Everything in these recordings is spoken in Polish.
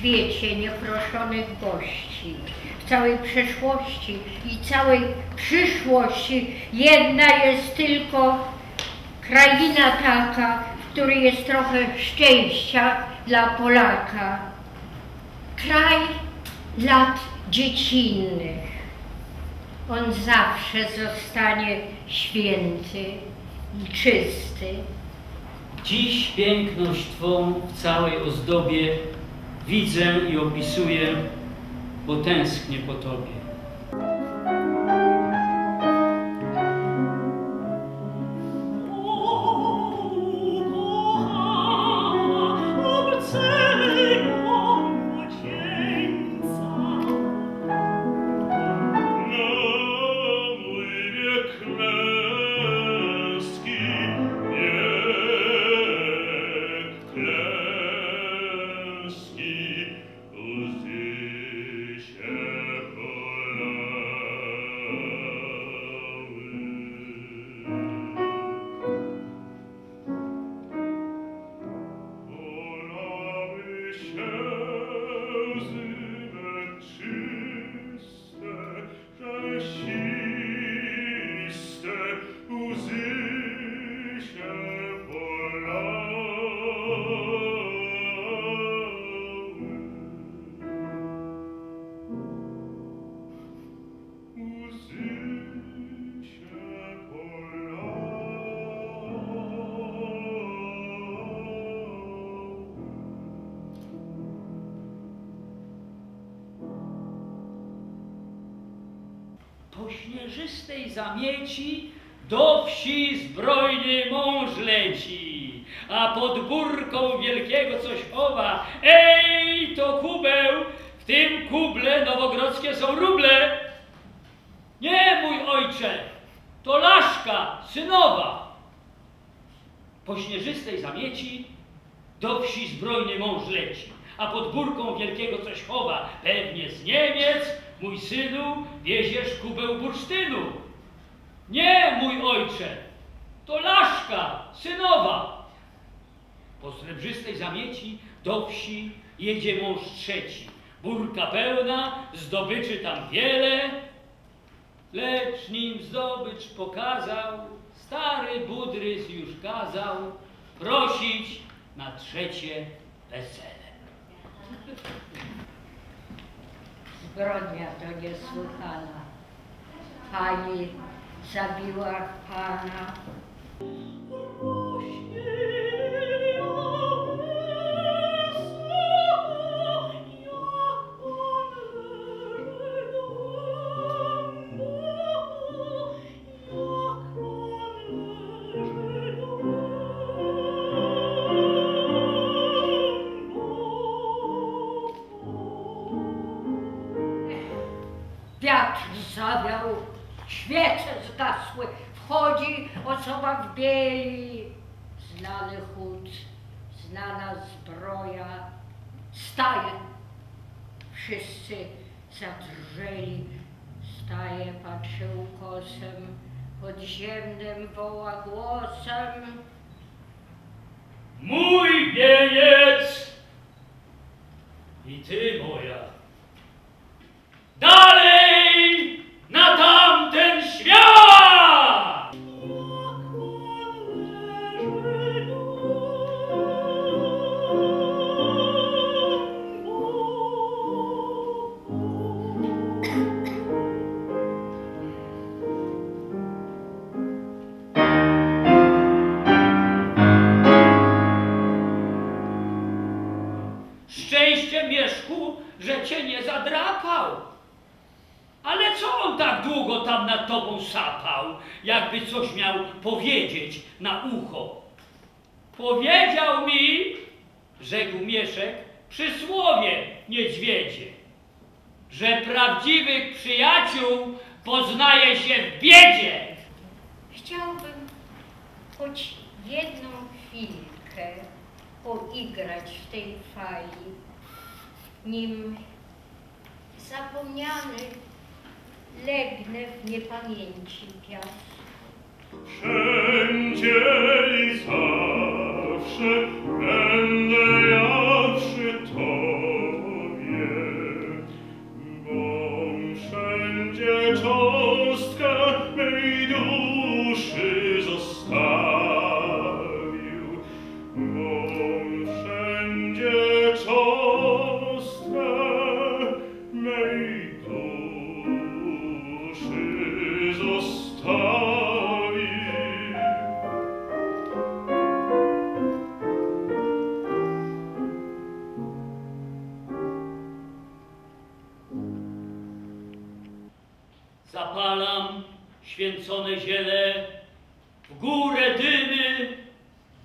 świecie nieproszonych gości, w całej przeszłości i całej przyszłości jedna jest tylko kraina taka, w której jest trochę szczęścia dla Polaka. Kraj lat dziecinnych. On zawsze zostanie święty i czysty. Dziś piękność Twą w całej ozdobie widzę i opisuję, bo tęsknię po Tobie. Śnieżystej zamieci do wsi zbrojny mąż leci, a pod górką wielkiego coś chowa. Ej, to kubeł, w tym kuble nowogrodzkie są ruble. Nie, mój ojcze, to laszka synowa. Po śnieżystej zamieci do wsi zbrojny mąż leci, a pod górką wielkiego coś chowa. Pewnie z Niemiec, mój synu, wieziesz kubeł bursztynu. Nie, mój ojcze, to laszka synowa. Po srebrzystej zamieci do wsi jedzie mąż trzeci. Burka pełna, zdobyczy tam wiele, lecz nim zdobycz pokazał, stary budrys już kazał prosić na trzecie wesele. Zbrodnia to niesłychana. Pani zabiła Pana. Zgasły, wchodzi osoba w bieli. Znany chód, znana zbroja, staje. Wszyscy zadrżeli, staje, patrzy ukosem, podziemnym woła głosem. Nad tobą sapał, jakby coś miał powiedzieć na ucho? Powiedział mi, rzekł Mieszek, przysłowie niedźwiedzie, że prawdziwych przyjaciół poznaje się w biedzie. Chciałbym choć jedną chwilkę poigrać w tej fali, nim zapomniany legnę w niepamięci piast. Wszędzie i zawsze będę ja przy święcone ziele, w górę dymy,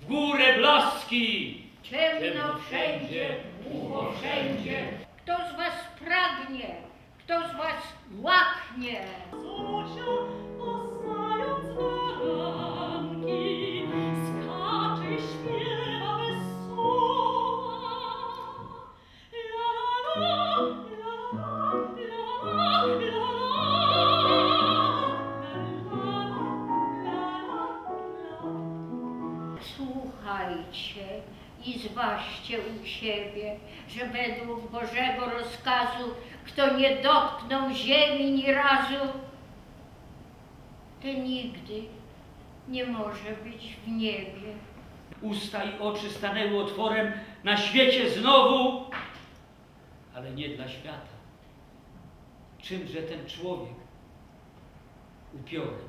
w górę blaski. Ciemno wszędzie, głucho wszędzie. Kto z was pragnie? Kto z was łaknie? Zosia, zważcie u siebie, że według Bożego rozkazu, kto nie dotknął ziemi ni razu, ten nigdy nie może być w niebie. Usta i oczy stanęły otworem na świecie znowu, ale nie dla świata. Czymże ten człowiek upiorem?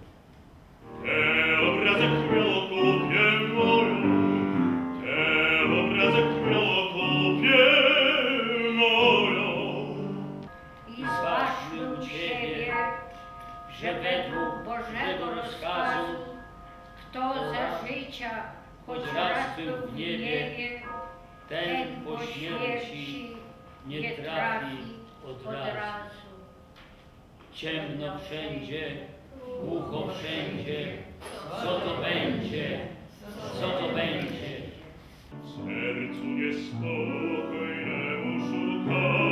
Śmierci nie trafi od razu. Ciemno wszędzie, głucho wszędzie. Co to będzie? Co to będzie? W sercu niespokojnemu szukając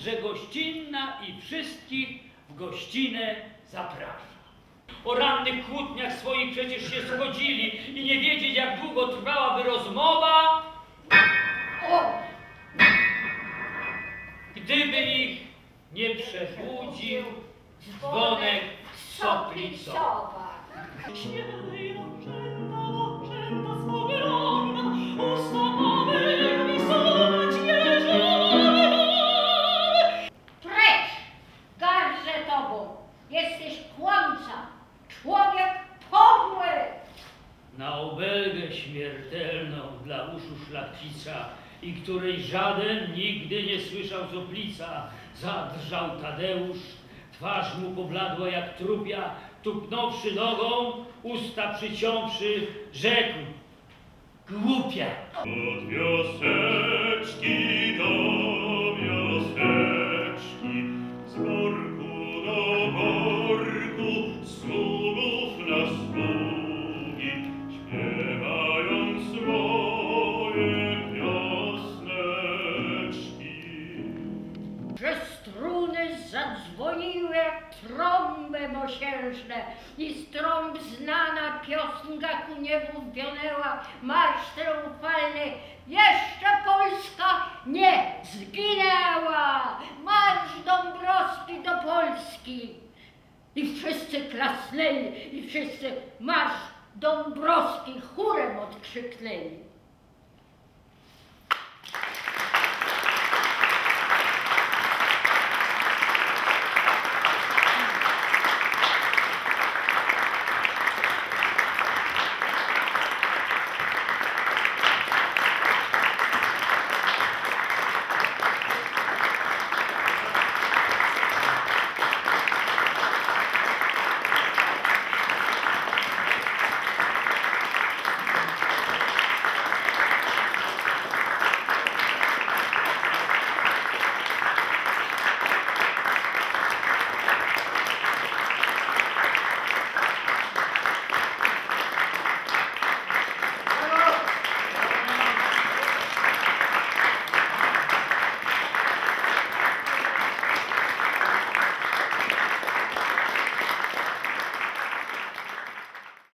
że gościnna i wszystkich w gościnę zaprasza. O rannych kłótniach swoich przecież się schodzili i nie wiedzieć, jak długo trwałaby rozmowa, gdyby ich nie przebudził dzwonek soplicowa. Śmiertelną dla uszu szlachcica i której żaden nigdy nie słyszał z oblica, zadrżał Tadeusz, twarz mu pobladła jak trupia, tupnąwszy nogą, usta przyciąwszy, rzekł, głupia. Od wioseczki do trąby mosiężne i z trąb znana piosenka ku niebu wionęła marsz triumfalny jeszcze Polska nie zginęła. Marsz Dąbrowski do Polski. I wszyscy klasnęli i wszyscy marsz Dąbrowski chórem odkrzyknęli